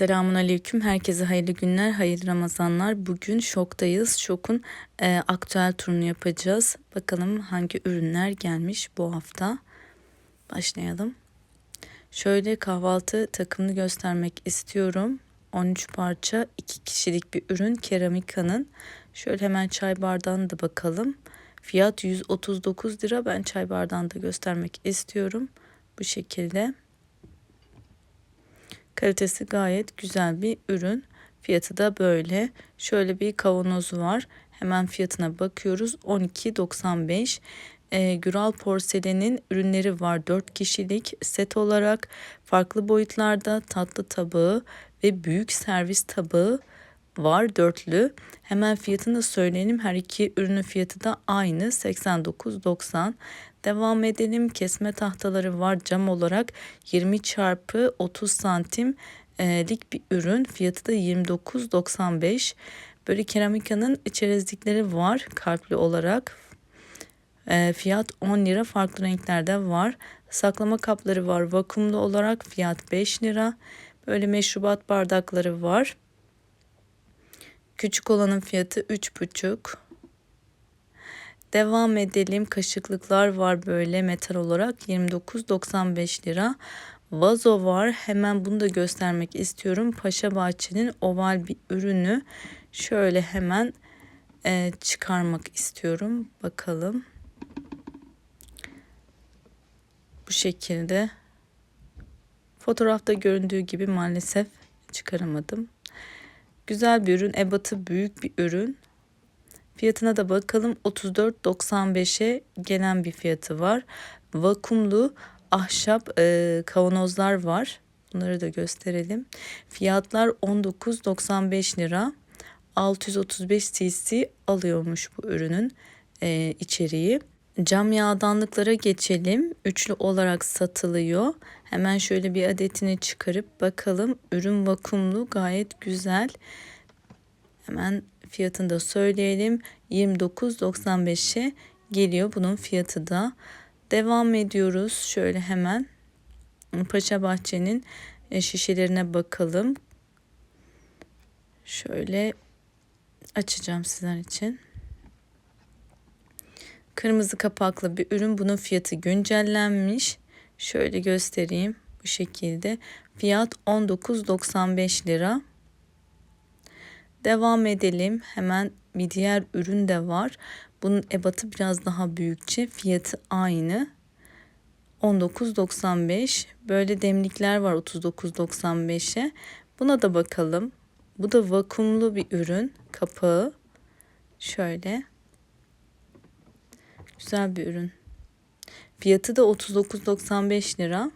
Selamun Aleyküm. Herkese hayırlı günler, hayırlı Ramazanlar. Bugün şoktayız. Şokun e, aktüel turunu yapacağız. Bakalım hangi ürünler gelmiş bu hafta. Başlayalım. Şöyle kahvaltı takımını göstermek istiyorum. 13 parça 2 kişilik bir ürün keramika'nın. Şöyle hemen çay bardağına da bakalım. Fiyat 139 lira. Ben çay bardağını da göstermek istiyorum. Bu şekilde. Kalitesi gayet güzel bir ürün. Fiyatı da böyle. Şöyle bir kavanozu var. Hemen fiyatına bakıyoruz. 12.95. E, Güral porselenin ürünleri var 4 kişilik set olarak farklı boyutlarda tatlı tabağı ve büyük servis tabağı var dörtlü. Hemen fiyatını da söyleyelim. Her iki ürünün fiyatı da aynı 89.90. Devam edelim. Kesme tahtaları var cam olarak 20 çarpı 30 santim lik bir ürün. Fiyatı da 29.95. Böyle keramikanın çerezlikleri var kalpli olarak. E, fiyat 10 lira farklı renklerde var. Saklama kapları var vakumlu olarak fiyat 5 lira. Böyle meşrubat bardakları var. Küçük olanın fiyatı 3,5. Devam edelim. Kaşıklıklar var böyle metal olarak 29.95 lira. Vazo var. Hemen bunu da göstermek istiyorum. Paşa Bahçe'nin oval bir ürünü. Şöyle hemen e, çıkarmak istiyorum. Bakalım. Bu şekilde. Fotoğrafta göründüğü gibi maalesef çıkaramadım. Güzel bir ürün. Ebatı büyük bir ürün. Fiyatına da bakalım 34.95'e gelen bir fiyatı var. Vakumlu ahşap e, kavanozlar var. Bunları da gösterelim. Fiyatlar 19.95 lira. 635 cc alıyormuş bu ürünün e, içeriği. Cam yağdanlıklara geçelim. Üçlü olarak satılıyor. Hemen şöyle bir adetini çıkarıp bakalım. Ürün vakumlu gayet güzel. Hemen fiyatını da söyleyelim. 29.95'e geliyor bunun fiyatı da. Devam ediyoruz. Şöyle hemen Paşa Bahçe'nin e, şişelerine bakalım. Şöyle açacağım sizler için. Kırmızı kapaklı bir ürün. Bunun fiyatı güncellenmiş. Şöyle göstereyim bu şekilde. Fiyat 19.95 lira. Devam edelim. Hemen bir diğer ürün de var. Bunun ebatı biraz daha büyükçe. Fiyatı aynı. 19.95. Böyle demlikler var 39.95'e. Buna da bakalım. Bu da vakumlu bir ürün. Kapağı. Şöyle. Güzel bir ürün. Fiyatı da 39.95 lira.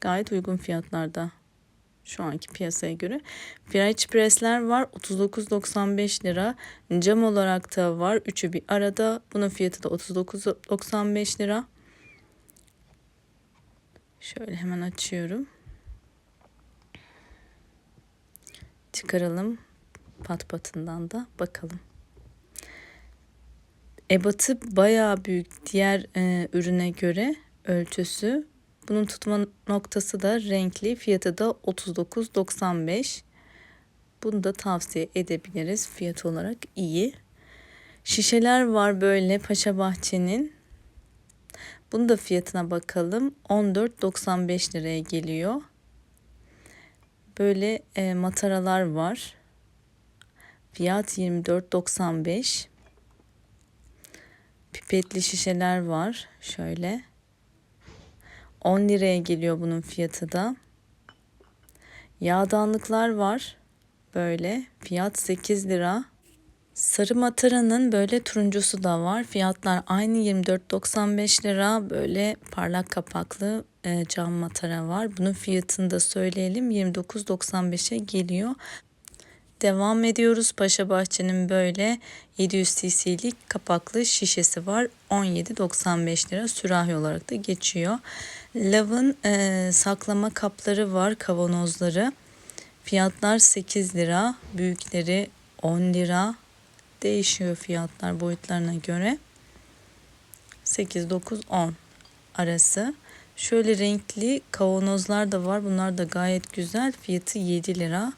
Gayet uygun fiyatlarda. Şu anki piyasaya göre. French press'ler var 39.95 lira. Cam olarak da var. Üçü bir arada. Bunun fiyatı da 39.95 lira. Şöyle hemen açıyorum. Çıkaralım pat patından da bakalım. Ebatı bayağı büyük diğer e, ürüne göre ölçüsü. Bunun tutma noktası da renkli. Fiyatı da 39.95. Bunu da tavsiye edebiliriz. Fiyat olarak iyi. Şişeler var böyle Paşa Bahçe'nin. Bunu da fiyatına bakalım. 14.95 liraya geliyor. Böyle e, mataralar var. Fiyat 24.95. Pipetli şişeler var. Şöyle. 10 liraya geliyor bunun fiyatı da. Yağdanlıklar var. Böyle. Fiyat 8 lira. Sarı mataranın böyle turuncusu da var. Fiyatlar aynı 24.95 lira. Böyle parlak kapaklı e, cam matara var. Bunun fiyatını da söyleyelim. 29.95'e geliyor. Devam ediyoruz. Paşa Bahçe'nin böyle 700 cc'lik kapaklı şişesi var. 17.95 lira sürahi olarak da geçiyor. Love'ın e, saklama kapları var, kavanozları. Fiyatlar 8 lira, büyükleri 10 lira. Değişiyor fiyatlar boyutlarına göre. 8, 9, 10 arası. Şöyle renkli kavanozlar da var. Bunlar da gayet güzel. Fiyatı 7 lira.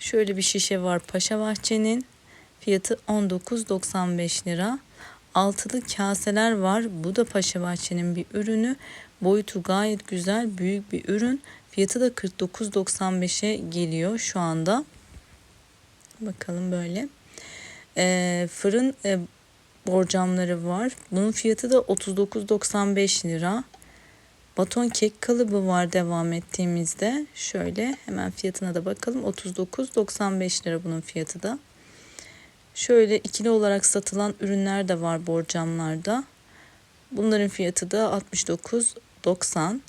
Şöyle bir şişe var Paşa Bahçe'nin. Fiyatı 19.95 lira. Altılı kaseler var. Bu da Paşa Bahçe'nin bir ürünü. Boyutu gayet güzel. Büyük bir ürün. Fiyatı da 49.95'e geliyor şu anda. Bakalım böyle. Ee, fırın e, borcamları var. Bunun fiyatı da 39.95 lira. Baton kek kalıbı var devam ettiğimizde. Şöyle hemen fiyatına da bakalım. 39.95 lira bunun fiyatı da. Şöyle ikili olarak satılan ürünler de var borcamlarda. Bunların fiyatı da 69.90.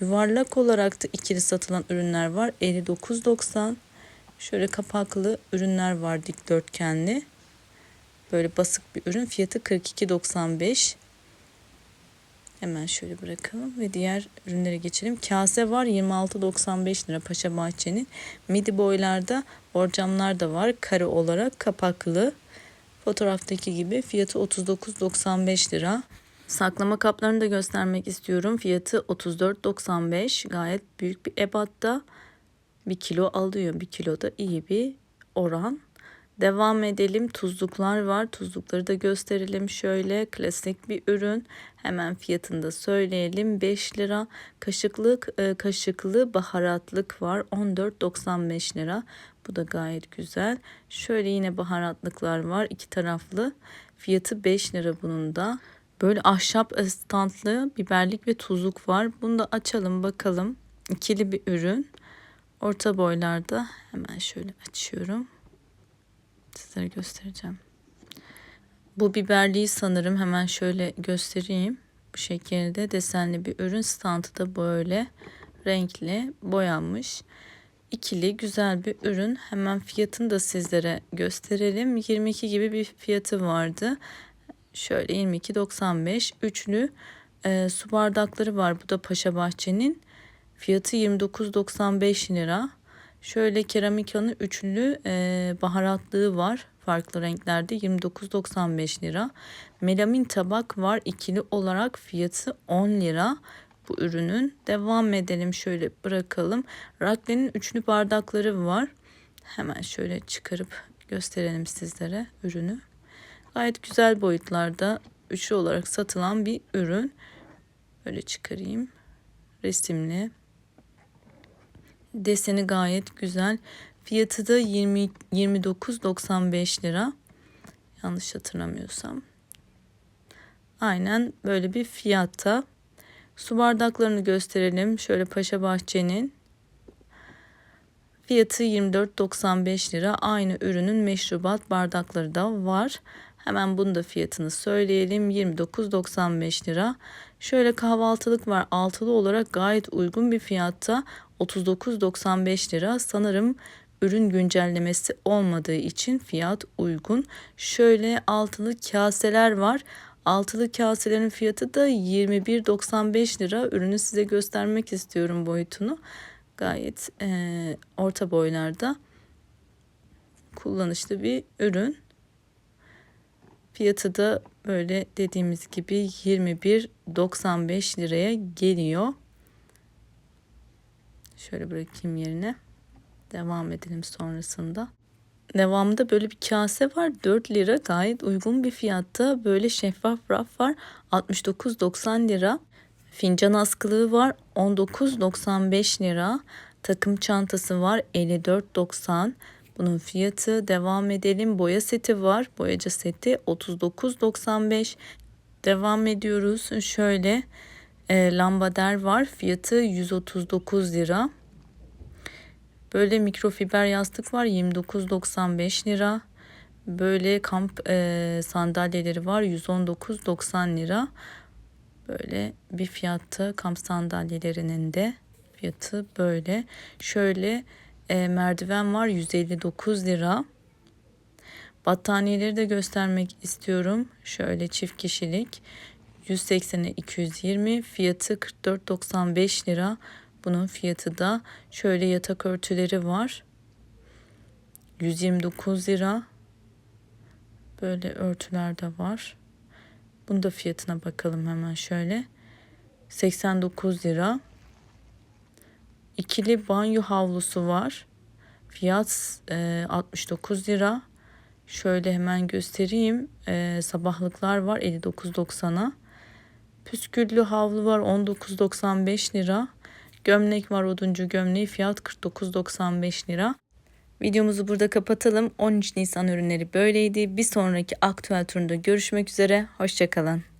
Yuvarlak olarak da ikili satılan ürünler var. 59.90. Şöyle kapaklı ürünler var dikdörtgenli. Böyle basık bir ürün. Fiyatı 42.95. Hemen şöyle bırakalım ve diğer ürünlere geçelim. Kase var 26.95 lira Paşa Bahçe'nin. Midi boylarda borcamlar da var. Kare olarak kapaklı. Fotoğraftaki gibi fiyatı 39.95 lira. Saklama kaplarını da göstermek istiyorum. Fiyatı 34.95. Gayet büyük bir ebatta. Bir kilo alıyor. Bir kilo da iyi bir oran. Devam edelim. Tuzluklar var. Tuzlukları da gösterelim. Şöyle klasik bir ürün. Hemen fiyatını da söyleyelim. 5 lira. Kaşıklık, e, kaşıklı baharatlık var. 14.95 lira. Bu da gayet güzel. Şöyle yine baharatlıklar var. iki taraflı. Fiyatı 5 lira bunun da. Böyle ahşap standlı biberlik ve tuzluk var. Bunu da açalım bakalım. İkili bir ürün. Orta boylarda hemen şöyle açıyorum sizlere göstereceğim. Bu biberliği sanırım hemen şöyle göstereyim. Bu şekilde desenli bir ürün. Standı da böyle renkli boyanmış. İkili güzel bir ürün. Hemen fiyatını da sizlere gösterelim. 22 gibi bir fiyatı vardı. Şöyle 22.95 üçlü e, su bardakları var. Bu da Paşa Bahçe'nin. Fiyatı 29.95 lira. Şöyle keramikanın üçlü e, baharatlığı var. Farklı renklerde 29.95 lira. Melamin tabak var ikili olarak fiyatı 10 lira bu ürünün. Devam edelim şöyle bırakalım. Rakle'nin üçlü bardakları var. Hemen şöyle çıkarıp gösterelim sizlere ürünü. Gayet güzel boyutlarda üçlü olarak satılan bir ürün. Böyle çıkarayım. Resimli. Deseni gayet güzel. Fiyatı da 20 29.95 lira. Yanlış hatırlamıyorsam. Aynen böyle bir fiyatta. Su bardaklarını gösterelim. Şöyle Paşa Bahçe'nin fiyatı 24.95 lira. Aynı ürünün meşrubat bardakları da var. Hemen bunu da fiyatını söyleyelim. 29.95 lira. Şöyle kahvaltılık var. Altılı olarak gayet uygun bir fiyatta. 39.95 lira. Sanırım ürün güncellemesi olmadığı için fiyat uygun. Şöyle altılı kaseler var. Altılı kaselerin fiyatı da 21.95 lira. Ürünü size göstermek istiyorum boyutunu. Gayet e, orta boylarda kullanışlı bir ürün. Fiyatı da böyle dediğimiz gibi 21.95 liraya geliyor. Şöyle bırakayım yerine. Devam edelim sonrasında. Devamında böyle bir kase var. 4 lira gayet uygun bir fiyatta. Böyle şeffaf raf var. 69.90 lira. Fincan askılığı var. 19.95 lira. Takım çantası var. 54.90. Bunun fiyatı devam edelim. Boya seti var. Boyacı seti 39.95. Devam ediyoruz. Şöyle e, lambader var. Fiyatı 139 lira. Böyle mikrofiber yastık var 29.95 lira. Böyle kamp e, sandalyeleri var 119.90 lira. Böyle bir fiyatta kamp sandalyelerinin de fiyatı böyle. Şöyle e, merdiven var 159 lira. Battaniyeleri de göstermek istiyorum. Şöyle çift kişilik 180'e 220 fiyatı 44.95 lira. Bunun fiyatı da şöyle yatak örtüleri var. 129 lira. Böyle örtüler de var. Bunun da fiyatına bakalım hemen şöyle. 89 lira. İkili banyo havlusu var. Fiyat e, 69 lira. Şöyle hemen göstereyim. E, sabahlıklar var 59.90'a. Püsküllü havlu var 19.95 lira. Gömlek var oduncu gömleği fiyat 49.95 lira. Videomuzu burada kapatalım. 13 Nisan ürünleri böyleydi. Bir sonraki aktüel turunda görüşmek üzere. Hoşçakalın.